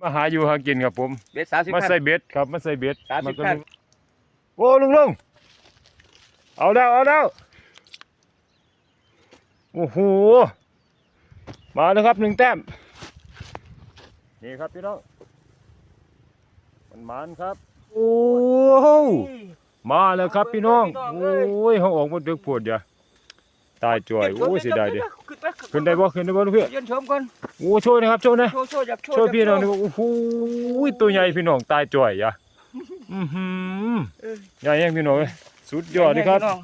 มาหาอยู่หากินครับผม เบ็ดสามสิบมาพัน ใส่เบ็ดครับมาใส่เบ็ดสามสิบก็ขั้น ลุงโอ้ลุงลุงเอาแล้วเอาแล้วโอ้โหมาแล้วครับหนึ่งแต้มนี่ครับพี่น้องมันมันครับ โอ้โหมาแล้วครับพี่น้องโอ้ยเขาออกมาดึกปวดอย่า ตายจ่อยโอ้ยเสียดายเดิขึ้นได้บ่ขึ้นได้บ่ลูกพี่ยืนชมก่อนโอ้โชว์หนะครับโชว์หนะโชว์โชว์อยากโชว์ช่วยพี่น้องอยากนี่โชว์โอ้โหตัวใหญ่พี่น้องตายจ่อยอะอือหือเออใหญ่ยังพี่น้องเอ้ยสุดยอดเลยครับพี่น้อง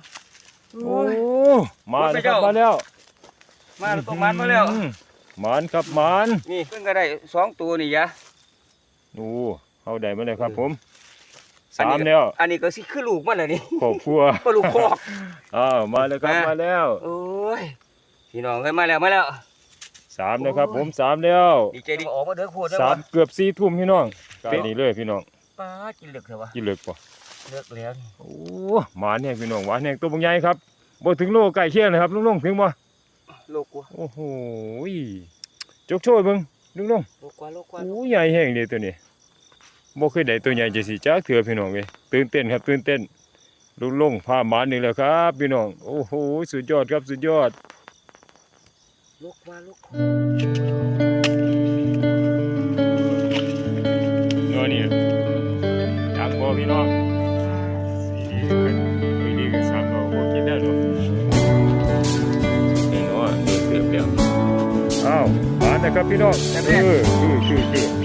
โอ้โอ้ยมาแล้วครับโอ้มายแล้วมาแล้วตัวมันมาแล้วอื้อหือหมานครับหมานนี่เพิ่งก็ได้สองตัวนี่ยะโอ้เอาได้มาแล้วครับผมอัน สานี้มแล้วอันนี้ก็สิคือลูกมันน่ะนี่ครอบครัวก็ลูกคอกอ้าวมาแล้วครับมามาแล้วโอ้ยพี่น้องเอ้ยมาแล้วมาแล้วสามแล้วครับโอ้ยผมสามแล้วดีใจดีออกมาเด้อโคตรได้สาบ่มเกือบสี่ทุ่มพี่น้องเป็นนี่เลยพี่น้องป้ากินเหลือกเถอะวะกี่เลิกป่ะเหลือกแล้วนี่โอ้หมานแห้งพี่น้องหวานแห้งตัวบางใหญ่ครับบ่ถึงโลใกล้เคียงเลยครับลุงๆถึงบ่โลกกว่าโอ้โหยจกโช่วยเบิ่งลุงโลกกว่าโลกกว่าๆโอ้ใหญ่แห้งเลยตัวนี้ บ่เคยได้ตัวใหญ่จังซี่จักเถื่อพี่น้องเอ้ยตื่นเต้นครับตื่นเต้นลุงลงพาหมาหนี่แหละครับ พี่น้องโอ้โหสุดยอดครับสุดยอดลกกว่าลกกว่าเนื้อนี่อยากบ่พี่น้องสีดีดีก็ซ้ำก็บ่กินได้หรอกนี่เนาะเดือดเดือดแล้วอ้าวหมานะครับพี่น้องเออคือคือคือ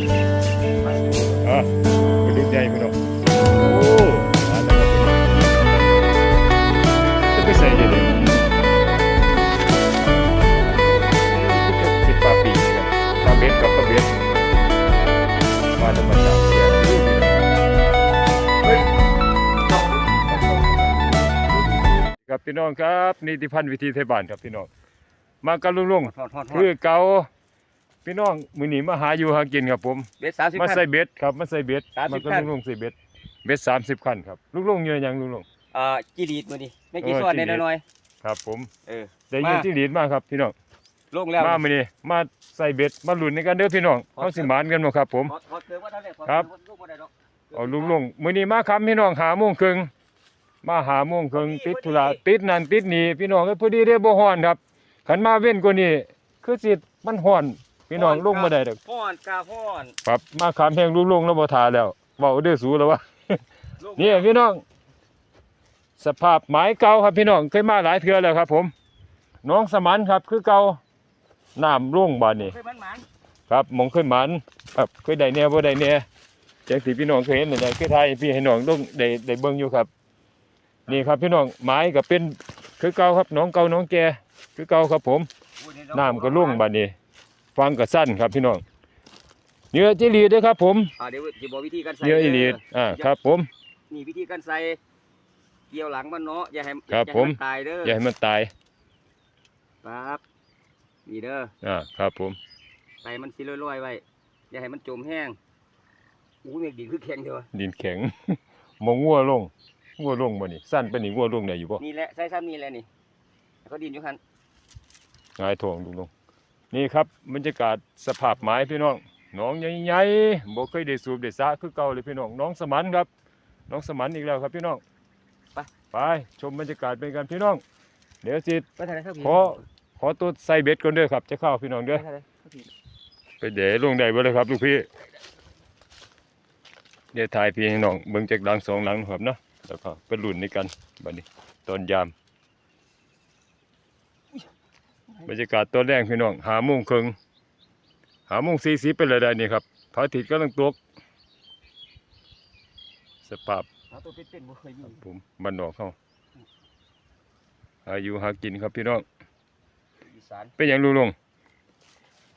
ครับพี่น้องครับนิติพันธ์วิธีไทยบ้านครับพี่น้องมากันลุงลุงทอดทอดทอคือดเก่าพี่น้องมื้อนี้มาหาอยู่หากินครับผมเบ็ดสามสิบมาพันใส่เบ็ดครับมาใส่เบ็ด30มากันคันลุงลุงใส่เบ็ดเบ็ด30คันครับลุงลุงเยอะยังลุงลุงอ่าจีรีดมาดิไม่กี่เออส่วนจีรีดน้อยครับผมๆเออได้ยินมาที่ลีดมาครับพี่น้องลงแล้วมามื้อนี้มาใส่เบ็ดมาลุ้นในกันเด้อพี่น้องขอเฮาสิหมานกันบ่ครับผมขอขอเติมว่าเท่าไหร่ขอครับเติมว่าลูกบ่ได้ดอกเอาลุงลุงมื้อนี้มาครับพี่น้องหาโมงครึ่ง มาหาโมงครึ่งติดธุระติดนั่นติดนี่พี่น้องเอ้ยพอดีได้บ่ฮ้อนครับคันมาเว้นกว่านี้คือสิมันฮ้อนพี่น้องลงบ่ได้ดอกฟ้อนกาฟ้อนครับมาขามแพงลุงลุงแล้วบ่ทาแล้วเว้าเด้อสูแล้ววะลงนี่พี่น้อง สภาพหมายเก่าครับพี่น้องเคยมาหลายเทื่อแล้วครับ ผม น้องสมันครับ คือเก่าน้ำร่วงบานนี่เคยมันหมันครับหมองขึ้นหมันครับเคยได้แน่บ่ได้แน่จังสิพี่น้องเคยเห็นนั่นแหละคือไทยพี่ให้น้องลงได้ได้เบิ่งอยู่ครับ นี่ครับพี่น้องไม้ก็เป็นคือเก่าครับน้องเก่าน้องแก่คือเก่าครับผมอุ้ยเดี๋ยวน้ำก็ร่วงบานนี้ฟังก็สั้นครับพี่น้องเนื้อจิรีเด้อครับ ผมอ่าเดี๋ยวจะบอกวิธีการใส่เนื้ออีลีดอ่าครับ ผมนี่วิธีการใส่เกี่ยวหลังมันเนาะอย่าให้ครับอย่าผมให้นตายเด้ออย่าให้มันตายปั๊บนี่เด้ออ่าครับผม ใส่มันสิลอยๆไว้อย่าให้มันจมแห้งอู้ยเมฆดินคือแข็งเดียวดินแข็งมองงัวลง งัวลงบ่นี่สั้นไปนี่งัวลงได้อยู่บ่นี่แหละใส่ซ้ำนี่แหละนี่เขาดินอยู่หันหงายทองลุงลงนี่ครับบรรยากาศสภาพไม้พี่น้องหน้องใหญ่ๆบ่เคยได้สูบได้สระคือเก่าเลยพี่น้องน้องสมันครับ น้องสมันอีกแล้วครับพี่น้องไปชมบรรยากาศเป็นกันพี่น้อง เดี๋ยวสิไปทางไหนครับพี่ขอขอตัวใส่เบ็ดก่อนเด้อครับ จะเข้าพี่น้องไปเด้อทางไหนครับพี่ไปเดี๋ยวลงได้บ่เลยครับลูกพี่เดี๋ยวถ่ายพี่ให้น้องเบิ่งจากหลังสองหลังครับเนาะ แล้วก็ไปลุ้นในกันบัดนี้ตอนยามบรรยากาศตอนแรกพี่น้องหาโมงครึ่งหาโมงสี่สิบไปเลยได้นี่ครับพระอาทิตย์กำลังตกสภาพเอาตัวเป็นๆบ่เคยอยู่ผมบ้านนอกเขาอายุหากินครับพี่น้องอีสานเป็นอย่างลุงลง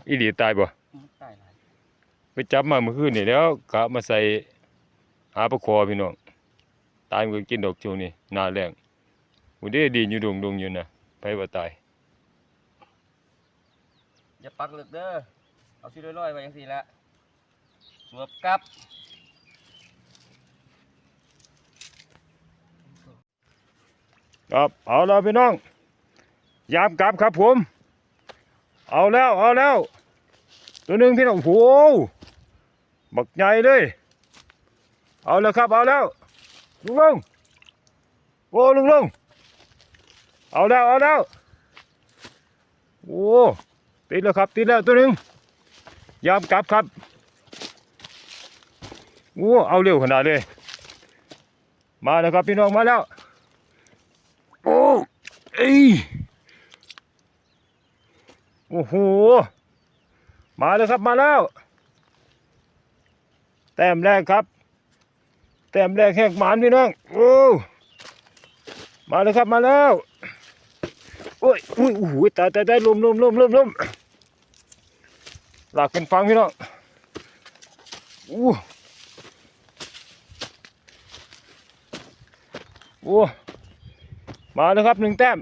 อีหลีตายบ่ใต้หลายไปจับมาเมื่อคืนนี่แล้วกะมาใส่หาปลาคอพี่น้อง ตายมันก็กินดอกช่วงนี้หนาแรงอุเดดีอยู่ดงดงอยู่นะไปว่าตายอย่าปักลึกเด้อเอาสิลอยๆไว้จังซี่ละสวบกลับครับเอาแล้วพี่น้อง ยามกลับครับผม เอาแล้วเอาแล้ว ตัวหนึ่งพี่น้องโอ้โหบักใหญ่เลย เอาแล้วครับเอาแล้ว ลุงลงโอ้ลุงลงเอาแล้วเอาแล้วโอ้ติดแล้วครับติดแล้วตัวหนึ่งยามกลับครับโอ้เอาเร็วขนาดเลย มาแล้วครับพี่น้องมาแล้วโอ้เอ้ยโอ้โหมาแล้วครับมาแล้ว แต้มแรกครับ แต้มแรกแหกหมานพี่น้องโอ้มาแล้วครับมาแล้วโอ้ยอุ้ยโอ้โหตายตายตายลมลมลมลมลมหลักเป็นฟังพี่น้องอู้โอ้มาแล้วครับหนึ่งแต้ม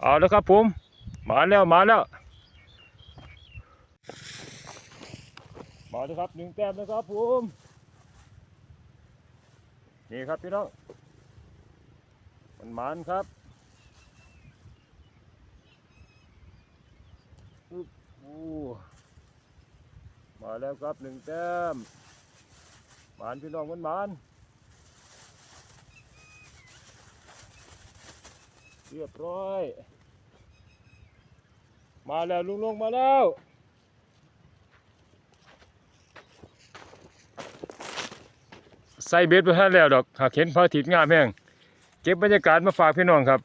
เอาแล้วครับผมมาแล้วมาแล้วมาแล้วครับหนึ่งแต้มนะครับผม นี่ครับพี่น้อง มันมันครับมาแล้วครับหนึ่งแต้มหมานพี่น้องมันมันเรียบร้อย มาแล้วลุงลงมาแล้ว ใส่เบ็ดไปท่านแล้วดอกหากเห็นพระอาทิตย์งามแห้งเก็บบรรยากาศมาฝากพี่น้องครับ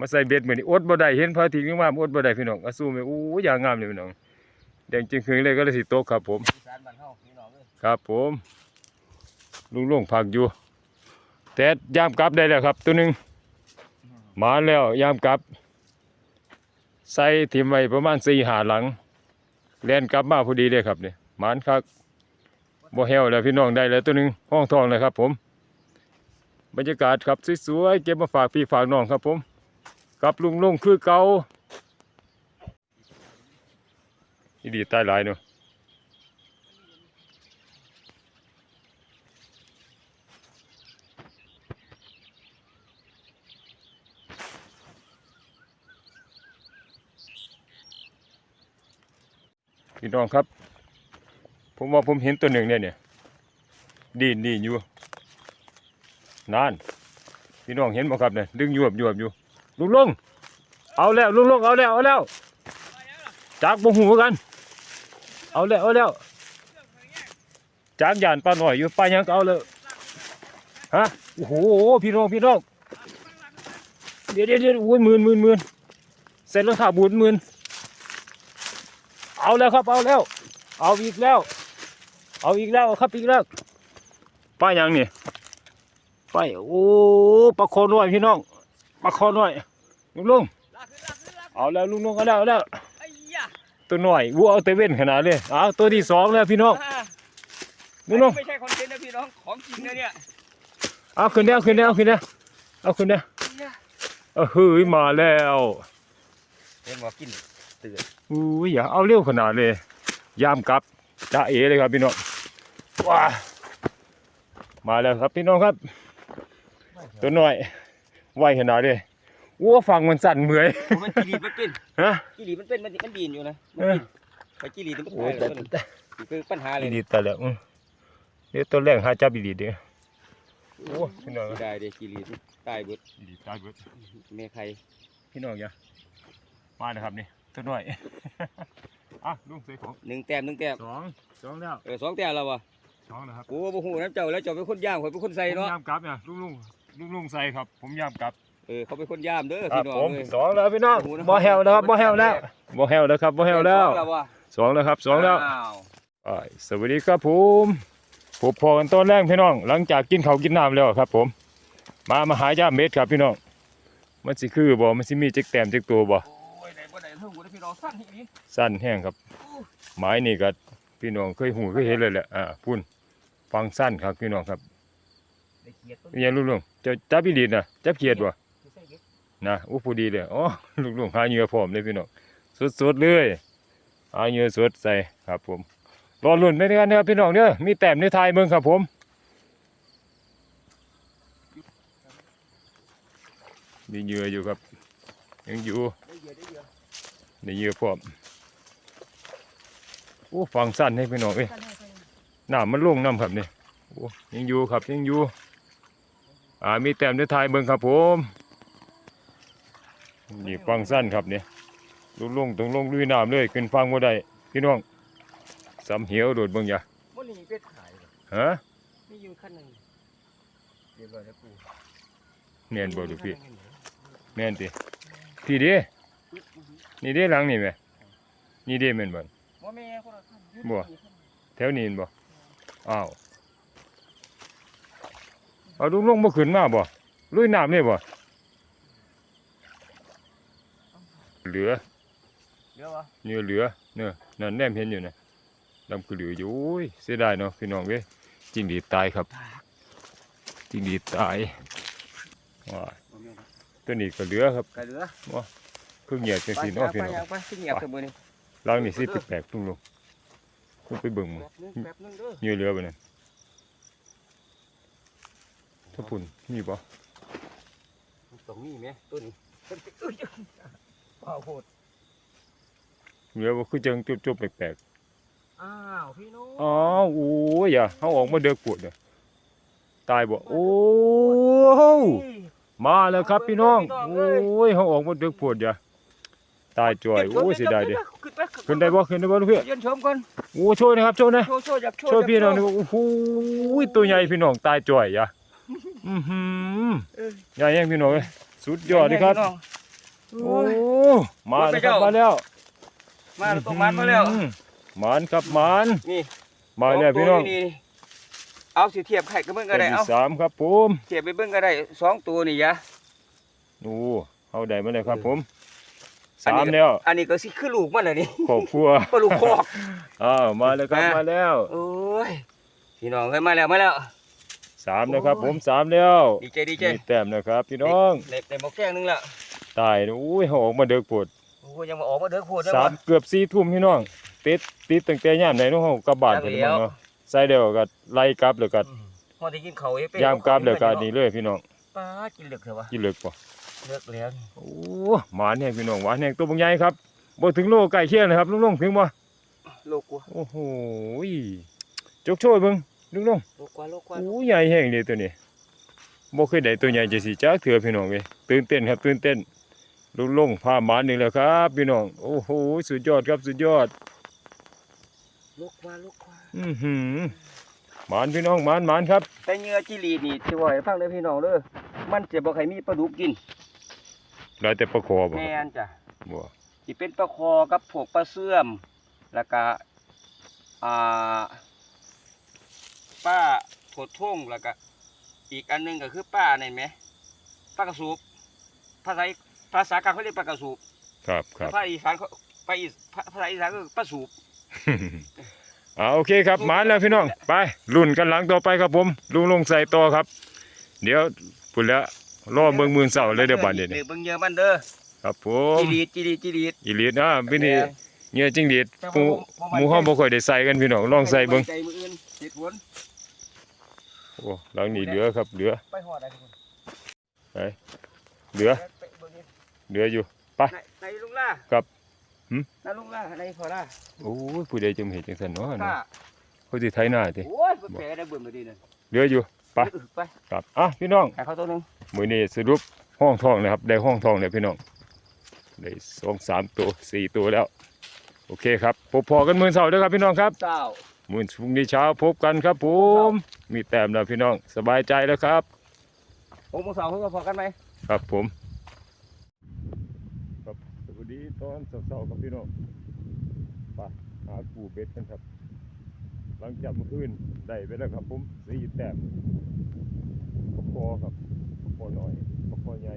มาใส่เบ็ดเหมือนอดบ่ได้เห็นพระอาทิตย์งามอดบ่ได้พี่น้องอาสู้ไปอู้อย่างงามเลยพี่น้องแดงจึงคืนเลยก็เลยสิตกครับ ผมครับผมลุงลงพักอยู่แต่ยามกลับได้แล้วครับ ตัวหนึ่งมาแล้วยามกลับ ใส่ทิมไว้ประมาณสี่หาหลังแล่นกลับมาพอดีเลยครับเนี่ยหมานคักบ่ แห้วแล้วพี่น้องได้แล้วตัวหนึ่งห้องทองเลยครับ ผมบรรยากาศครับสวยๆเก็บมาฝากพี่ฝากน้องครับ ผมกับลุงลุงคือเก่าอีดีตายหลายเนาะพี่น้องครับ ผมว่าผมเห็นตัวหนึ่งเนี่ยเนี่ยดีนดีนอยู่นานพี่น้องเห็นบ่ครับเนี่ยดึงยวบยวบอยู่ลุงลงเอาแล้วลุงลงเอาแล้วเอาแล้วจากบ่หูกัน เอาแล้วเอาแล้วจากยานปลาหน่อยอยู่ปลายังก็เอาเลยฮะโอ้โหพี่น้องพี่น้องเดี๋ยวเดี๋ยวเดี๋ยวโอ้ยหมื่นหมื่นหมื่นเสร็จแล้วค่ะบุญหมื่นเอาแล้วครับเอาแล้ว เอาอีกแล้ว เอาอีกแล้วครับอีกแล้วป้ายังนี่ป้าโอ้ปลาคอน้อยพี่น้องปลาคอน้อยลุงลุงลากขึ้นลากขึ้นลากเอาแล้วลุงลุงเอาแล้วเอาแล้วไอ้ยะตัวน้อยวัวเอาเตเว่นขนาดเลยเอาตัวที่สองแล้วพี่น้องอ่าลุงลุงไม่ใช่คอนเทนต์นะพี่น้องของจริงนะเนี่ยเอาขึ้นแล้วขึ้นแล้วขึ้นแล้วเอาขึ้นแล้วไอ้ยะเออเฮ้ยมาแล้วเห็นบ่กินตื่นอุ้ยอย่าเอาเร็วขนาดเลยยามกลับจ้าเอเลยครับพี่น้อง ว้ามาแล้วครับพี่น้องครับ ตัวน้อยไวขนาดเลยวัวฟังมันสั่นเหมื่อยมันกิรีมันเป็นฮะกิรีมันเป็นมันมันดีนอยู่นะมันเออกินไปกิรีมันโอ้ตายยแล้วแต่มันนี่คือปัญหาเลยดีแต่แล้วอื้อเดี๋ยวตัวแรกหาจับดีๆเด้อโอ้พี่น้องเสียดายเด้กิรีมันตายเบิดดีตายเบิดแม่ใครพี่น้องอย่ามานะครับนี่ตัวน้อยอะลุงใส่ของหนึ่งแต้มหนึ่งแต้มสองสองแล้วเออสองแต้มแล้ววะ สองนะครับ โอ้บ่ฮู้น้ำเจ้าแล้วเจ้าเป็นคนย่ามข่อยเป็นคนใส่ผมเนาะ ยามกลับเนี่ยลุงลุงลุงลุงใส่ครับ ผมยามกลับ เออเขาเป็นคนย่ามเด้อครับพี่น้อผงมเอ้ยสองแล้วพี่น้องโอ้โหนะบ่แฮวแล้วครับบ่แฮวแล้วบ่แฮวแล้วครับบ่แฮวแล้วสองแล้ววะสองแล้วครับสองแล้วอ้าวอ่าสวัสดีครับผมพบพอกันตอนแรกพี่น้อง หลังจากกินข้าวกินน้ำแล้วครับ ผม มามาหายาเม็ดครับพี่น้อง มันสิคือบ่มันสิมีจักแต้มจักตัวบ่โอ้ยไหนบ่ได้เท่าหูนะพี่น้องสั้นอีกนี้สั้นแห้งครับไม้นี่ก็พี่น้องเคยหูเคยเห็นเลยแหละอ่าพุ่น ฟังสั้นครับพี่น้องครับได้เกียรติต้นเป็นยังลุงลุงจะจับอีหลีดนะจับเขียดบ่ไม่ใช่เด็กนะอู้ผู้ดีเลยอ๋อลุงลุงหาเหยื่อพร้อมเลยพี่น้องสดๆเลยหาเหยื่อสดใส่ครับ ผมรอลุ้นไปด้วยกันนะครับพี่น้องเด้อมีแต้มในทายเบิ่งครับผมมีเหยื่ออยู่ครับ ยังอยู่ได้เยอะได้เยอะในเหยื่อพร้อมโอ้ฟังสั้นให้พี่น้องเอ้ยสั้ นให้สั้นน้ำมันลงน้ำครับนี่โอ้ยังอยู่ครับยังอยู่อ่ามีแต้มในท้ายเบิ่งครับผมนี่ฟังสั้นครับเนี่ยลงลงตรงลงลุยน้ำเลยขึ้นฟังบ่ได้พี่น้องสำเหียวโดดเบิ่งอย่ามันนี่เป็ดขายเลยฮะมีอยู่ขั้นหนึ่งเรียบร้อยแล้วกูแม่นบ่ดูกพี่แม่นติพี่เด้นี่เด้หลังนี่แหม่นี่เด้แม่นบ่ว่าแม่คนละขั้นบ่แถวนี้เห็นบ่ อ้าวเอาลุงลงบ่ขึ้นมาบ่ลุยน้ำเลยบ่เหลือเดี๋ยววะเนื้อเหลือเนื้อนั่นแนมเห็นอยู่นะดำคือเหลืออยู่โอ้ยเสียดายเนาะพี่น้องเว้ยจิงดีดตายครับจิงดีดตายว้ายตัวนี้ก็เหลือครับไก่เหลือเพิ่งเหยียดจังซี่เนาะพี่น้องไปไปขึ้นเหยียบเถอะมือนี่ล้างนี่สิแปลกๆลุงลง ลงไปเบิ่งมึงแป๊บนึงแป๊บนึงเด้อเหยื่อเหลือบ่นั่นถ้าปุ่นมีบ่ตรงนี้ไหมตัวนี้อุ้ยเปล่าโหดเหลือบ่คือจังจุบๆแปลกอ้าวพี่น้องๆอ๋อโอ้ยอย่าเฮาออกมาเด้อปวดเด้อตายบ่โอ้มาแล้วครับพี่น้องโอ้ยเฮาออกมาเด้อปวดอย่า ตายจ่อยโอ้ยเสียดายเด้อขึ้นไปขึ้นได้บ่ขึ้นได้บ่ลูกพี่ยืนชมก่อนโอ้ช่วยหนะครับช่วยหนะโชว์โชว์อยากโชว์ช่วยพี่น้องอยากนี่โชว์โอ้โหตัวใหญ่พี่น้องตายจ่อยอย่าอื้อหือเออใหญ่แยังพี่น้องเอ้ยสุดยอดเลยครับพี่น้องโอ้โอ้ยมาแล้วครับมาแล้วมาแล้วตรงมันมาแล้วอื้อหือหมานครับหมานนี่มาแล้วพี่น้องสตัวเอาสิเทียบไข่กับเบิ้งก็ได้ตัวเอาที่สามครับผมเทียบไปเบิ้งก็ได้สองตัวนี่ยะโอ้เอาได้มาแล้วครับผมอัน สานี้มแล้ว อันนี้ก็สิคือลูกมันแหละนี่ครอบครัวก็ลูกคอกอ้าวมาแล้วครับมามาแล้วโอ้ยพี่น้องเฮ้ยมาแล้วมาแล้วสามนะครับ ผมสามแล้วดีใจดีใจมีแต้มนะครับ พี่น้องเล็กในหมกแก้งนึงละตายโอ้ยเขาออกมาเดือกปวดโอ้ยยังมาออกมาเด้อโคตรได้สามบ่เกือบสี่ทุ่มพี่น้องติดติดตั้งแต่ย่ามไหนน้องเขากลับบ้านจัเพิ่งนแล้วเนาะใส่เดียวก็ไล่กลับแล้วก็อืมพอได้กินเขาวเอ้ยเป้ย่ามกลับแล้วก็นี่เลยพี่น้องป้ากินเหลือกเถอะวะกินเลิกบ่ เลิกแล้วนี่โอ้หมาเนี่ยพี่น้องหวานแห้งตัวบางใหญ่ครับบ่ถึงโลใกล้เคียงนะครับลุงลงถึงบ่โลกกว่าโอ้โหยจกโช่วยเบิ่งลุงลงโลกกว่าโลกกว่าโอ้ใหญ่แห้งเลยตัวนี้บ่เคยได้ตัวใหญ่จะสิจักเถื่อพี่น้องเว้ยตื่นเต้นครับตื่นเต้นลุงลงพาหมานี่แหล้วครับ พี่น้องโอ้โหสุดยอดครับสุดยอดโลกกว่าโลกกว่าอือหือหมานพี่น้องหมานหมานครับแต่เหงื่อจิลีนี่สิว่าให้ฟังเด้อพี่น้องเด้อมันจะบ่ใครมีปลาดุกกิน ได้แต่ประคอบ่แม่นจ้ะบ่สิเป็นปลาคอกับพวกปลาเสื่อม แล้วก็อ่าป้าโถดท่งแล้วก็อีกอันหนึงก็คือป้านี่นไหมปลากระสูบภาษาภาษากลางเขาเรียกปลากระสูบครับครับภาษาอีสานเขาภาษาอีภาษาอีสานก็คือปลาสูบอ่าโอเคครับหมานแล้วพี่น้อง ไปรุ่นกันหลังต่อไปครับผมลุงลงใส่ต่อครับ เดี๋ยวพุ่นแล้ว รอเบิ่งมือเสาเลยเดี๋ยวบัดนี้เบิ่งเยอะมันเด้อครับผมจีรีดจีรีดจีรีดอีหลีดนะพี่นี่แม่เงี้ยจริงดีดแต่หมูว่าบ่หมูห้องบ่ค่อยได้ใส่กันพี่น้องลองใส่เบิ่งใจมืออื่นเจ็ดผลโอ้หลังนี้เหลือครับเหลือไปหอดได้ทุกคนเหลือไปเบิ่งนี่เหลืออยู่ในในลุงล่าครับหึในลุงล่าในพอล่าโอ้ยผู้ใดจะมาเห็นจังซั่นเนาะค่ะเนาะเขาสิไถหน้าติโอ้ยแปลได้เบิ่งมาดีนั่นเหลืออยู่ ไปเออไปครับอะพี่น้องให้เขาตัวหนึงมื้อนี้สรุปห้องทองนะครับ ได้ห้องทองแล้วพี่น้องได้สองสามตัวสี่ตัวแล้ว โอเคครับพบพอกันมื้อเช้าเด้อครับพี่น้องครับ เจ้า มื้อพรุ่งนี้เช้าพบกันครับผม มีแต้มแล้วพี่น้องสบายใจแล้วครับ ผมมือสองเพิ่งก็พอกันไหม ครับผมครับสวัสดีตอนเช้าๆครับพี่น้องไปหาปูเบ็ดกันครับ หลังจากเมื่อคืนได้ไปแล้วครับผมสี่แต้มปะคอครับปะคอหน่อยปะคอใหญ่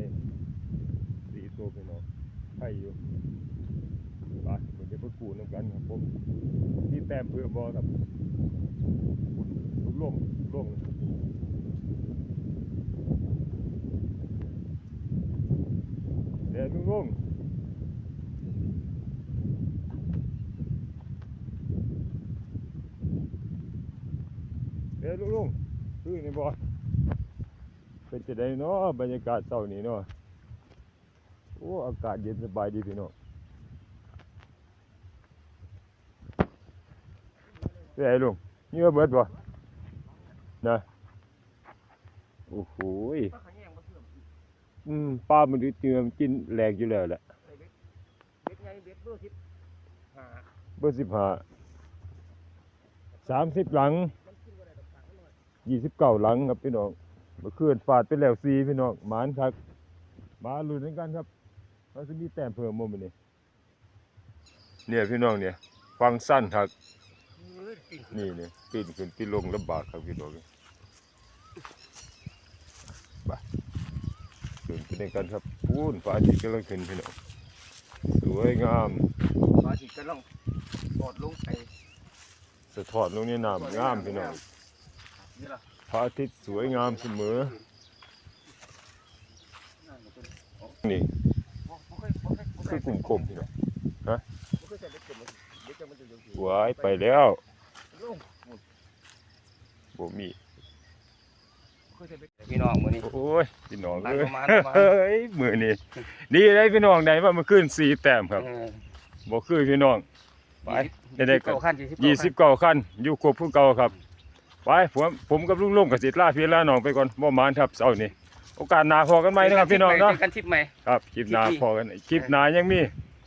สี่ตัวพี่น้องไข่อยู่ไปเดี๋ยวจะไปกูน้ำกันครับผมที่แต้มเพื่อบอครับคุณลุกล่มลุกล่มเดี๋ยวลุกล่ ดี๋ยวลุกล่มคือในบอเป็นจะได้เนาะบรรยากาศเช้านี้เนาะโอ้อากาศเย็นสบายดีพี่น้องเป็นไงลุงเนื้อเบิดบ่นะโอ้โหยปลาขะแยงปลาเสื่อมอืมปลามันดื้อเจือมนกินแหลกอยู่แล้วแหละเบ็ดเบ็ดไงเบ็ดเบอร์สิบห้าเบอร์สิบห้าสามสิบหลัง ยยี่สิบเก้าหลังครับพี่น้องเมื่อคืนฟาดไปแล้วสี่พี่น้องหมานครับมาลุ้นกันครับเราจะมีแต้มเพิ่มมั้มันนี่เนี่ยพี่น้องเนี่ย ฟังสั้นครับเฮ้ยปิ่นนี่เนี่ยปีนขึ้นปีนลงลำบากครับพี่น้องไปขึ้นไปด้วยกันครับพูนฟ้าที่กำลังขึ้นพี่น้องสวยงามปลาที่กำลังปอดลงไปสะท้อนลงในน้ำงามพี่น้องนี่ล่ะ พระอาทิตย์สวยงามเสมอนั่นก็เป็นนี่บ่บ่เคยบ่เคยบ่เคคืยอกลุ่มกลมๆพี่น้องบ่เคยใส่เบ็ดเต็มเลยเบ็ดจะมันจะอยู่ที่หวายไปแล้วลงบ่มีบ่เคยใส่เบ็ดพี่น้องมื้อนี้โอ้ยพี่น้องหลังเอ้ยประมาณประมาณเฮ้ยมือนี่ดีเลยพี่น้องได้ว่ามันขึ้นสี่แต้มครับเออบ่คือพี่น้องไปจะได้เก้าขั้นยี่สิบเก้าขั้นอยู่ครบผู้เก่าครับ ไปผมผมกับลุงลุงกับสิทธิ์ลาพี่ลาน้องไปก่อนบ่มานครับเสาร์นี้โอกาสหน้าพอกันไหมนะครับพี่น้องเนาะจกันทิปใหม่ครับคลิปหน้าคลิปนี้พอกันคลิปหน้ายังมี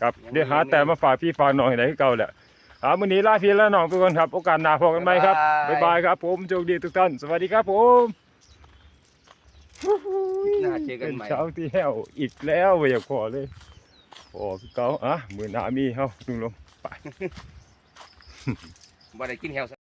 ครับยังมีเดี๋ยวหาแต่มาฝากพี่ฝากน้องให้ได้คือเก่าแหละหามื้อนี้ลาพี่ลาน้องไปก่อนครับ โอกาสหน้าพอกันไหมครับบ๊าบ๊ายยบาบายยครับ ผมโชคดีทุกท่านสวัสดีครับผมหน้าเจอกันเป็นใหม่เช้าที่แห้วอีกแล้วบ่อยากพอเลยพอคือเก่าอะมื้อหน้ามีเฮาลุงลงบ่ได้กินแฮว